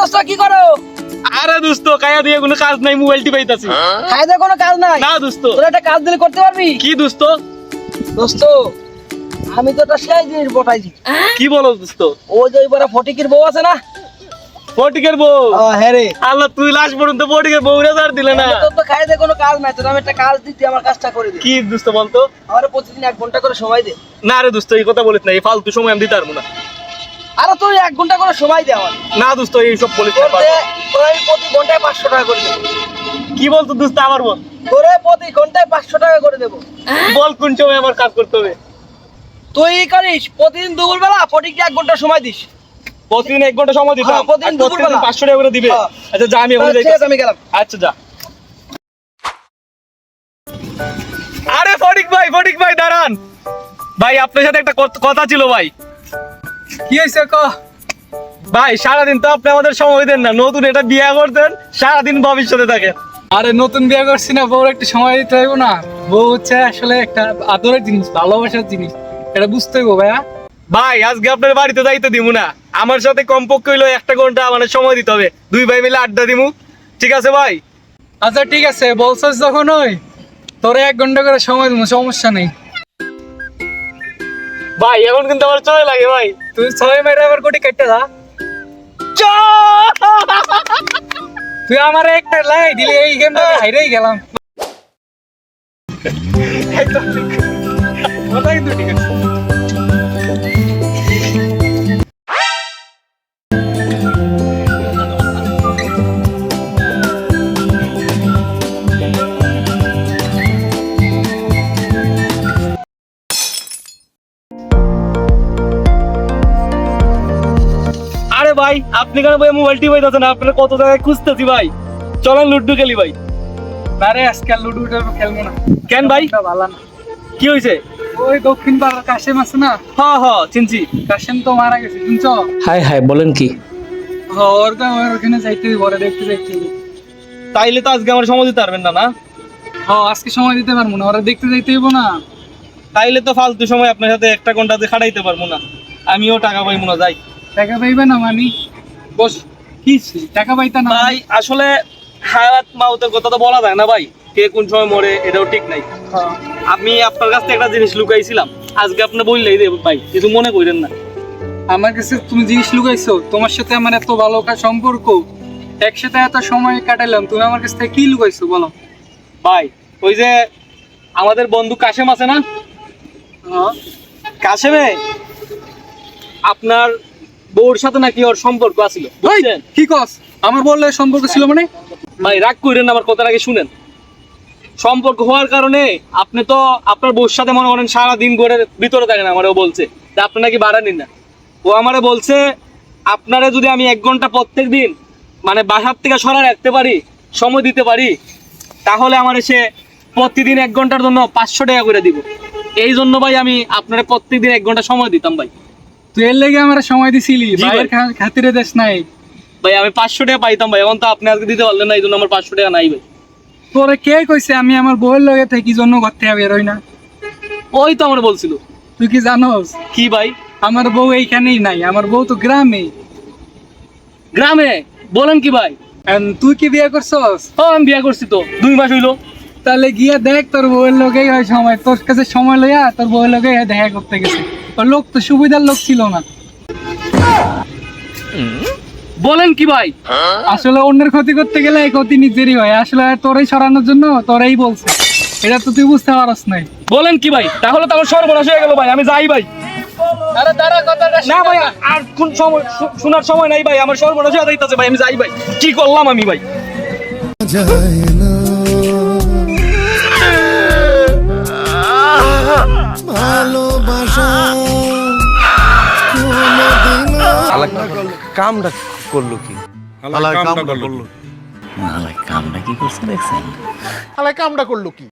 দোস্ত কি করো? আরে দোস্ত কায়া দিয়ে কোনো কাজ নাই মোবাইল টিপাইতাছি খাইতে কোনো কাজ নাই? না দোস্ত। তোর একটা কাজ দিলে করতে পারবি? কি দোস্ত? দোস্ত আমি তো একটা সেই জিনিস বটাইছি কি বলো দোস্ত? ও যে এবারে ফটিকের বউ আছে না? ফটিকের বউ? হ্যাঁ রে। আল্লাহ তুই লাশ পর্যন্ত ফটিকের বউ রেজার দিলে না? তোর তো খাইতে কোনো কাজ নাই তোর আমি একটা কাজ দিতে আমার কাজটা করে দে। কি দোস্ত বলতো? আমার প্রতিদিন এক ঘণ্টা করে সময় দে। না রে দোস্ত এই কথা বলিস না এই ফালতু সময় আমি দিতে পারব না। আরে তুই এক ঘণ্টা করে সময় দে আমার না দোস্ত এইসব বলিস না তোর প্রতি ঘন্টায় পাঁচশো টাকা করে দেবো। কি বলতো দোস্ত আবার বল। তোরে প্রতি ঘন্টায় পাঁচশো টাকা করে দেবো। বল কোন সময় আমার কাজ করতে হবে। তুই করিস প্রতিদিন দুপুর বেলা ফটিককে এক ঘণ্টা সময় দিস। প্রতিদিন এক ঘণ্টা সময় দিতাম। হ্যাঁ, প্রতিদিন প্রতিদিন দুপুরবেলা। পাঁচশো টাকা করে দিবে। হ্যাঁ। আচ্ছা যা আমি এখন যাই আমি গেলাম। আচ্ছা যা। আরে ফটিক ভাই ফটিক ভাই দাঁড়ান। ভাই আপনার সাথে একটা কথা ছিল ভাই। কি হয়েছে ক? ভাই সারাদিন তো আপনি আমাদের সময় দেন না। নতুন এটা বিয়ে করতেন সারাদিন ভবিষ্যতে থাকেন আরে নতুন বিয়ে করছি না বউর একটু সময় দিতে হইব না। বউ হচ্ছে আসলে একটা আদরের জিনিস ভালোবাসার জিনিস। এটা বুঝতে হইব ভাইয়া। ভাই আজকে আপনার বাড়িতে যাইতে দিব না। আমার সাথে কমপক্ষে হইল একটা ঘণ্টা মানে সময় দিতে হবে। দুই ভাই মিলে আড্ডা দিমু। ঠিক আছে ভাই? আচ্ছা ঠিক আছে। বলছিস যখন ওই তোরে এক ঘণ্টা করে সময় দেবো সমস্যা নেই। ভাই এখন কিন্তু আমার চলে লাগে ভাই। তুই ছয় মেরে আমার কোটি কেটে দা। তুই আমার একটা লাই দিলি এই গেমটা হাইরেই গেলাম। কথা কিন্তু ঠিক আছে। ভাই আপনি কেন ভাই মোবাইল টিপাই না? আপনার কত জায়গায় খুঁজতেছি ভাই? চলেন লুডু খেলি ভাই। আরে আজকে আর লুডু উডু খেলব না। কেন ভাই? ভালো না। কি হয়েছে ওই দক্ষিণ পাড়ার কাশেম আছে না? হ হ চিনছি। কাশেম তো মারা গেছে শুনছ হাই হাই বলেন কি? ওর গা- ওর ওখানে যাইতে হইব, ওরে দেখতে দেখতে হইব। তাইলে তো আজকে আমার সময় দিতে পারবেন না না? হ্যাঁ আজকে সময় দিতে পারব না ওরা দেখতে যাইতে হইব না। তাইলে তো ফালতু সময় আপনার সাথে একটা ঘন্টাতে খাটাইতে পারব না। আমিও টাকা পাইবো না যাই। টাকা পাইবে না মানি? বস কি টাকা পাইতা না ভাই আসলে হায়াত মাউতের কথা তো বলা যায় না ভাই। কে কোন সময় মরে এটাও ঠিক নাই। হ্যাঁ। আমি আপনার কাছ থেকে একটা জিনিস লুকাইছিলাম। আজকে আপনি বললেই দেব ভাই কিছু মনে করেন না। আমার কাছে তুমি জিনিস লুকাইছো তোমার সাথে আমার এত ভালো সম্পর্ক একসাথে এত সময় কাটাইলাম তুমি আমার কাছ থেকে কি লুকাইছো বলো? ভাই ওই যে আমাদের বন্ধু কাশেম আছে না? হ্যাঁ। কাশেমে? আপনার বউর সাথে নাকি ওর সম্পর্ক আছিল বুঝছেন? কি কস? আমার বললে সম্পর্ক ছিল মানে? ভাই রাগ করেন আমার কথার আগে শুনেন। সম্পর্ক হওয়ার কারণে আপনি তো আপনার বউর সাথে মনে করেন সারাদিন ঘরের ভিতরে থাকেন আমারও বলছে। যে আপনি নাকি ভাড়া নিন না? ও আমারে বলছে আপনারে যদি আমি এক ঘণ্টা প্রত্যেক দিন মানে বাসার থেকে সরা রাখতে পারি সময় দিতে পারি তাহলে আমার সে প্রতিদিন এক ঘণ্টার জন্য পাঁচশো টাকা করে দিব। এই জন্য ভাই আমি আপনার প্রত্যেকদিন এক ঘণ্টা সময় দিতাম ভাই। তুই এর লেগে আমার সময় দিছিলি জি ভাই। ভাইয়ের খা- খাতিরে দেশ নাই। ভাই আমি পাঁচশো টাকা পাইতাম ভাই এখন তো আপনি আজকে দিতে পারলেন না এই জন্য আমার পাঁচশো টাকা নাই ভাই। তোরে কে কইছে আমি আমার বউয়ের লগে থেকে কি জন্য ঘর থেকে বেরোই না? ওই তো আমার বলছিল। তুই কি জানোস? কি ভাই? আমার বউ এইখানেই নাই আমার বউ তো গ্রামে। গ্রামে? বলেন কি ভাই? তুই কি বিয়ে করছস? ও আমি বিয়ে করছি তো দুই মাস হইল। তাহলে গিয়ে দেখ তোর বউয়ের লোকেই হয় সময় তোর কাছে সময় লইয়া তোর বউয়ের লোকে দেখা করতে গেছে। লোক তো সুবিধার লোক ছিল না। বলেন কি ভাই? আসলে অন্যের ক্ষতি করতে গেলে এই ক্ষতি নিজেরই হয়। আসলে তোরই সরানোর জন্য তোরাই বলছে। এটা তো তুই বুঝতে পারস নাই। বলেন কি ভাই? তাহলে তো আমার সর্বনাশ হয়ে গেল ভাই। আমি যাই ভাই। আরে দাঁড়া কথাটা না ভাই আর কোন সময় শোনার সময় নাই ভাই। আমার সর্বনাশ হয়ে যাইতেছে ভাই। আমি যাই ভাই। কি করলাম আমি ভাই? কামটা করল? কি? আলাই কামটা করল কামটা কি করছে দেখছেন? আলাই কামটা করল কি?